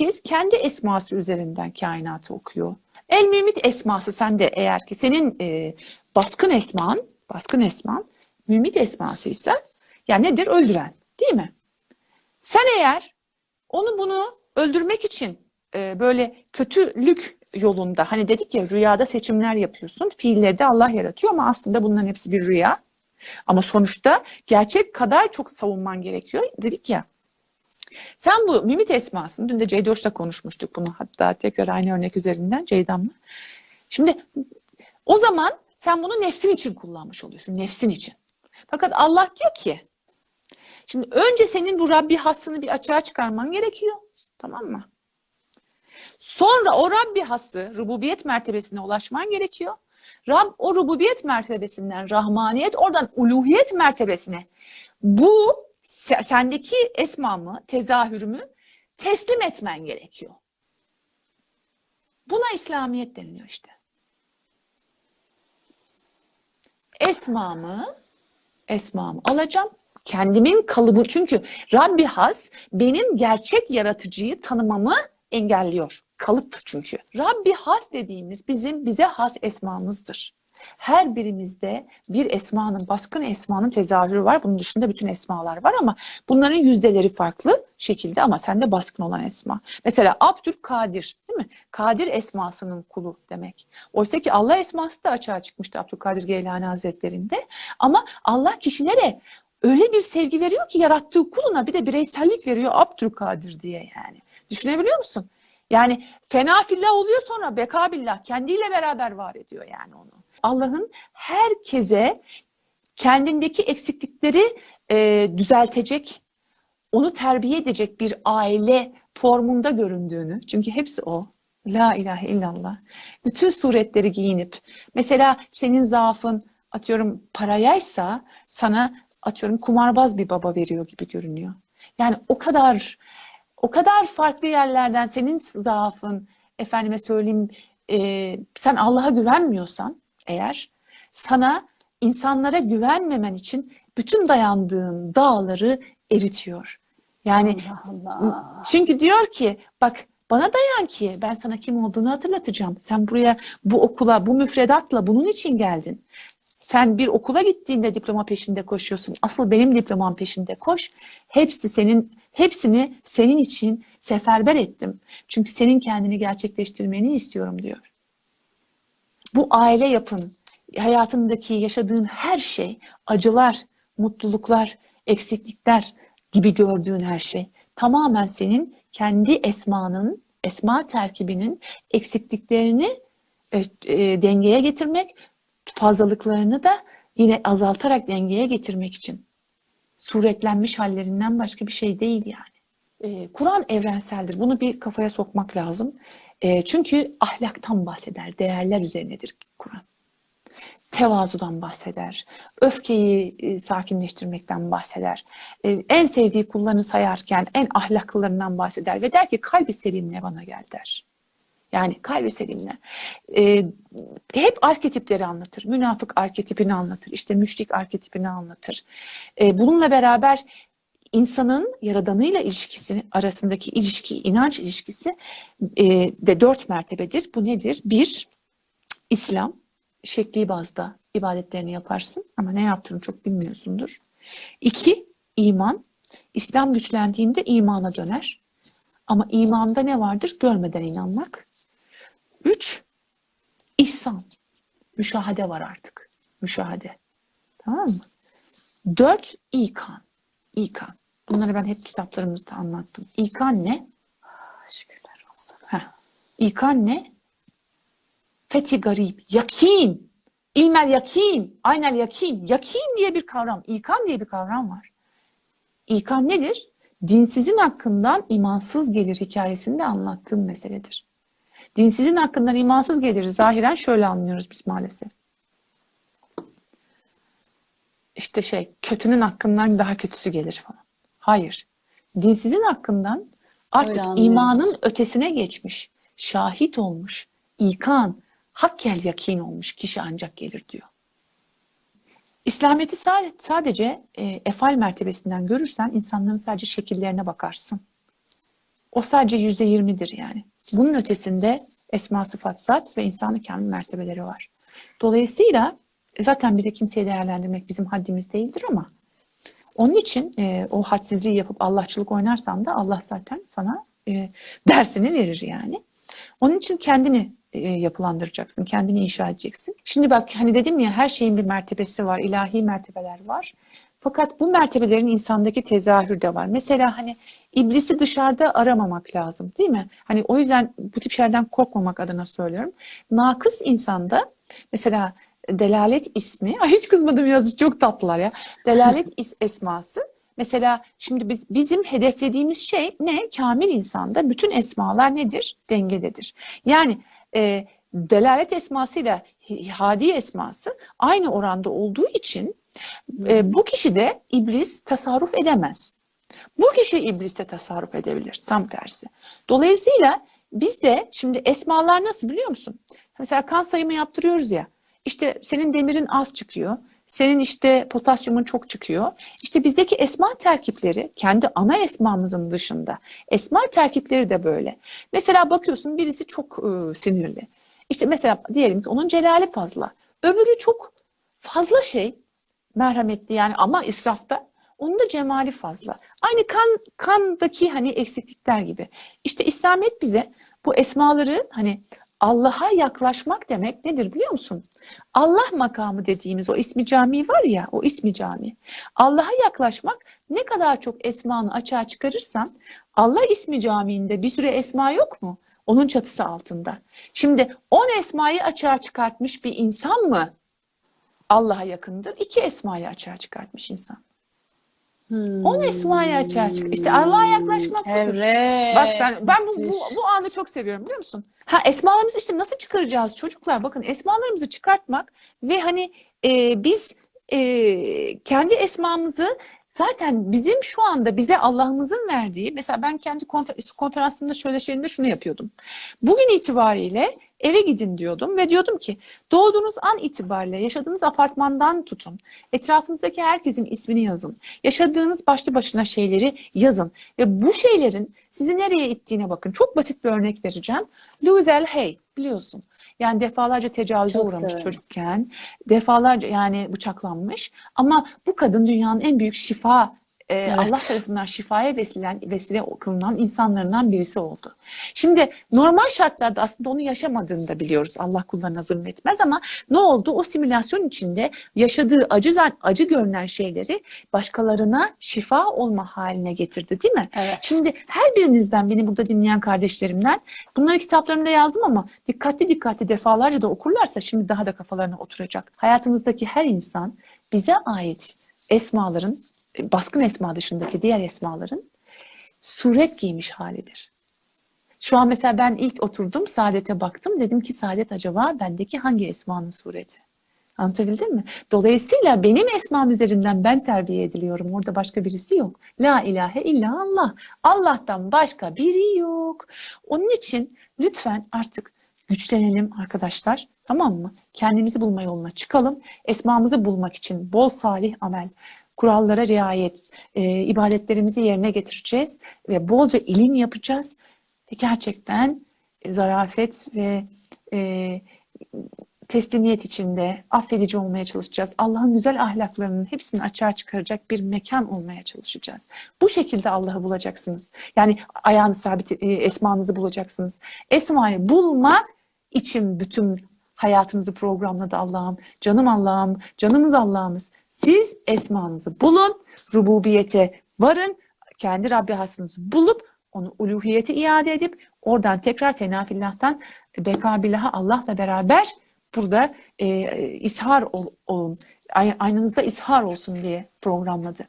herkes kendi esması üzerinden kainatı okuyor. El mümit esması sende eğer ki senin e, baskın esman, baskın esman mümit esması ise yani nedir? Öldüren değil mi? Sen eğer onu bunu öldürmek için e, böyle kötülük yolunda hani dedik ya rüyada seçimler yapıyorsun. Fiilleri de Allah yaratıyor ama aslında bunların hepsi bir rüya. Ama sonuçta gerçek kadar çok savunman gerekiyor. Dedik ya sen bu mimit esmasını, dün de Ceydoş'la konuşmuştuk bunu hatta tekrar aynı örnek üzerinden Ceydam'la. Şimdi o zaman sen bunu nefsin için kullanmış oluyorsun, nefsin için. Fakat Allah diyor ki, şimdi önce senin bu Rabbi hassını bir açığa çıkarman gerekiyor, tamam mı? Sonra o Rabbi hası, rububiyet mertebesine ulaşman gerekiyor. Rab o rububiyet mertebesinden rahmaniyet, oradan uluhiyet mertebesine bu sendeki esmamı, tezahürümü teslim etmen gerekiyor. Buna İslamiyet deniliyor işte. Esmamı, esmamı alacağım. Kendimin kalıbı çünkü Rabbi has benim gerçek yaratıcıyı tanımamı engelliyor. Kalıp çünkü. Rabbi has dediğimiz bizim bize has esmamızdır. Her birimizde bir esmanın, baskın esmanın tezahürü var. Bunun dışında bütün esmalar var ama bunların yüzdeleri farklı şekilde ama sende baskın olan esma. Mesela Abdülkadir değil mi? Kadir esmasının kulu demek. Oysa ki Allah esması da açığa çıkmıştı Abdülkadir Geylani Hazretlerinde. Ama Allah kişilere öyle bir sevgi veriyor ki yarattığı kuluna bir de bireysellik veriyor Abdülkadir diye yani. Düşünebiliyor musun? Yani fena fillah oluyor sonra beka billah kendiyle beraber var ediyor yani onu. Allah'ın herkese kendindeki eksiklikleri e, düzeltecek, onu terbiye edecek bir aile formunda göründüğünü, çünkü hepsi o. La ilahe illallah. Bütün suretleri giyinip, mesela senin zaafın atıyorum parayaysa sana atıyorum kumarbaz bir baba veriyor gibi görünüyor. Yani o kadar o kadar farklı yerlerden senin zaafın, efendime söyleyeyim, e, sen Allah'a güvenmiyorsan eğer sana insanlara güvenmemen için bütün dayandığın dağları eritiyor. Yani Allah Allah. çünkü diyor ki bak bana dayan ki ben sana kim olduğunu hatırlatacağım. Sen buraya bu okula bu müfredatla bunun için geldin. Sen bir okula gittiğinde diploma peşinde koşuyorsun. Asıl benim diplomam peşinde koş. Hepsi senin hepsini senin için seferber ettim. Çünkü senin kendini gerçekleştirmeni istiyorum diyor. Bu aile yapın, hayatındaki yaşadığın her şey, acılar, mutluluklar, eksiklikler gibi gördüğün her şey tamamen senin kendi esmanın, esma terkibinin eksikliklerini e, e, dengeye getirmek, fazlalıklarını da yine azaltarak dengeye getirmek için. Suretlenmiş hallerinden başka bir şey değil yani. E, Kur'an evrenseldir. Bunu bir kafaya sokmak lazım. E, çünkü ahlaktan bahseder, değerler üzerinedir Kur'an. Tevazudan bahseder, öfkeyi e, sakinleştirmekten bahseder. E, en sevdiği kullarını sayarken en ahlaklılarından bahseder ve der ki kalbi selimle bana gel der. Yani kalbi selimle. E, hep arketipleri anlatır. Münafık arketipini anlatır. İşte müşrik arketipini anlatır. E, bununla beraber insanın yaradanıyla ilişkisi arasındaki ilişki, inanç ilişkisi e, de dört mertebedir. Bu nedir? Bir, İslam şekli bazda ibadetlerini yaparsın ama ne yaptığını çok bilmiyorsundur. İki, iman. İslam güçlendiğinde imana döner. Ama imanda ne vardır? Görmeden inanmak. Üç, ihsan. Müşahede var artık. Müşahede. Tamam mı? Dört, ikan. İkan. Bunları ben hep kitaplarımızda anlattım. İkan ne? Şükürler olsun. Heh. İkan ne? Fethi garip. Yakin. İlmel yakin. Aynel yakin. Yakin diye bir kavram. İkan diye bir kavram var. İkan nedir? Dinsizin hakkından imansız gelir hikayesinde anlattığım meseledir. Dinsizin hakkından imansız gelir zahiren şöyle anlıyoruz biz maalesef. İşte şey kötünün hakkından daha kötüsü gelir falan. Hayır. Dinsizin hakkından artık imanın ötesine geçmiş, şahit olmuş, ikan, hakkel yakin olmuş kişi ancak gelir diyor. İslamiyet'i sa- sadece e, efal mertebesinden görürsen insanların sadece şekillerine bakarsın. O sadece yüzde yirmidir yani. Bunun ötesinde esma sıfat zat ve insanın kamil mertebeleri var. Dolayısıyla e, zaten bize kimseyi değerlendirmek bizim haddimiz değildir ama onun için e, o hadsizliği yapıp Allahçılık oynarsan da Allah zaten sana e, dersini verir yani. Onun için kendini e, yapılandıracaksın, kendini inşa edeceksin. Şimdi bak hani dedim ya her şeyin bir mertebesi var, ilahi mertebeler var. Fakat bu mertebelerin insandaki tezahürü de var. Mesela hani iblisi dışarıda aramamak lazım değil mi? Hani o yüzden bu tip şeylerden korkmamak adına söylüyorum. Nakıs insanda mesela delalet ismi, ay hiç kızmadım yazmış çok tatlılar ya. Delalet is esması Mesela şimdi biz bizim hedeflediğimiz şey ne? Kamil insanda bütün esmalar nedir? Dengededir. Yani e, delalet esmasıyla hadi esması aynı oranda olduğu için e, bu kişi de iblis tasarruf edemez. Bu kişi ibliste tasarruf edebilir. Tam tersi. Dolayısıyla biz de şimdi esmalar nasıl biliyor musun? Mesela kan sayımı yaptırıyoruz ya. İşte senin demirin az çıkıyor. Senin işte potasyumun çok çıkıyor. İşte bizdeki esma terkipleri kendi ana esmamızın dışında. Esma terkipleri de böyle. Mesela bakıyorsun birisi çok e, sinirli. İşte mesela diyelim ki onun celali fazla. Öbürü çok fazla şey merhametli yani ama israfta. Onun da cemali fazla. Aynı kan kandaki hani eksiklikler gibi. İşte İslamiyet bize bu esmaları hani Allah'a yaklaşmak demek nedir biliyor musun? Allah makamı dediğimiz o ismi cami var ya, o ismi cami. Allah'a yaklaşmak ne kadar çok esmanı açığa çıkarırsan, Allah ismi camiinde bir sürü esma yok mu? Onun çatısı altında. Şimdi on esmayı açığa çıkartmış bir insan mı Allah'a yakındır? İki esmayı açığa çıkartmış insan. On esmayı açığa çıkar. İşte Allah'a yaklaşmak budur. Evet. Bak sen ben bu, bu, bu anı çok seviyorum biliyor musun? Ha esmalarımızı işte nasıl çıkaracağız çocuklar? Bakın esmalarımızı çıkartmak ve hani e, biz e, kendi esmamızı zaten bizim şu anda bize Allah'ımızın verdiği mesela ben kendi konfer- konferansımda şöyle şeyinde şunu yapıyordum. Bugün itibariyle eve gidin diyordum ve diyordum ki doğduğunuz an itibariyle yaşadığınız apartmandan tutun. Etrafınızdaki herkesin ismini yazın. Yaşadığınız başlı başına şeyleri yazın. Ve bu şeylerin sizi nereye ittiğine bakın. Çok basit bir örnek vereceğim. Louise Hay biliyorsun. Yani defalarca tecavüze Çok uğramış severim. çocukken. Defalarca yani bıçaklanmış. Ama bu kadın dünyanın en büyük şifa e, Evet. Allah tarafından şifaya vesilen, vesile kılınan insanlarından birisi oldu. Şimdi normal şartlarda aslında onu yaşamadığını da biliyoruz. Allah kullarına zulmetmez ama ne oldu? O simülasyon içinde yaşadığı acı acı görünen şeyleri başkalarına şifa olma haline getirdi değil mi? Evet. Şimdi her birinizden beni burada dinleyen kardeşlerimden bunları kitaplarımda yazdım ama dikkatli dikkatli defalarca da okurlarsa şimdi daha da kafalarına oturacak. Hayatımızdaki her insan bize ait esmaların baskın esma dışındaki diğer esmaların suret giymiş halidir. Şu an mesela ben ilk oturdum saadete baktım dedim ki saadet acaba bendeki hangi esmanın sureti? Anlatabildim mi? Dolayısıyla benim esmam üzerinden ben terbiye ediliyorum. Orada başka birisi yok. La ilahe illa Allah. Allah'tan başka biri yok. Onun için lütfen artık güçlenelim arkadaşlar. Tamam mı? Kendimizi bulma yoluna çıkalım. Esmamızı bulmak için bol salih amel, kurallara riayet, e, ibadetlerimizi yerine getireceğiz ve bolca ilim yapacağız. Ve gerçekten zarafet ve e, teslimiyet içinde affedici olmaya çalışacağız. Allah'ın güzel ahlaklarının hepsini açığa çıkaracak bir mekan olmaya çalışacağız. Bu şekilde Allah'ı bulacaksınız. Yani ayağını sabit, e, esmanızı bulacaksınız. Esmayı bulmak için bütün hayatınızı programladı Allah'ım. Canım Allah'ım, canımız Allah'ımız. Siz esmanızı bulun, rububiyete varın, kendi Rabbi hasınızı bulup onu uluhiyete iade edip oradan tekrar fenafillah'tan bekabillaha Allah'la beraber burada e, ishar ol- olun. Ay- Aynınızda ishar olsun diye programladı.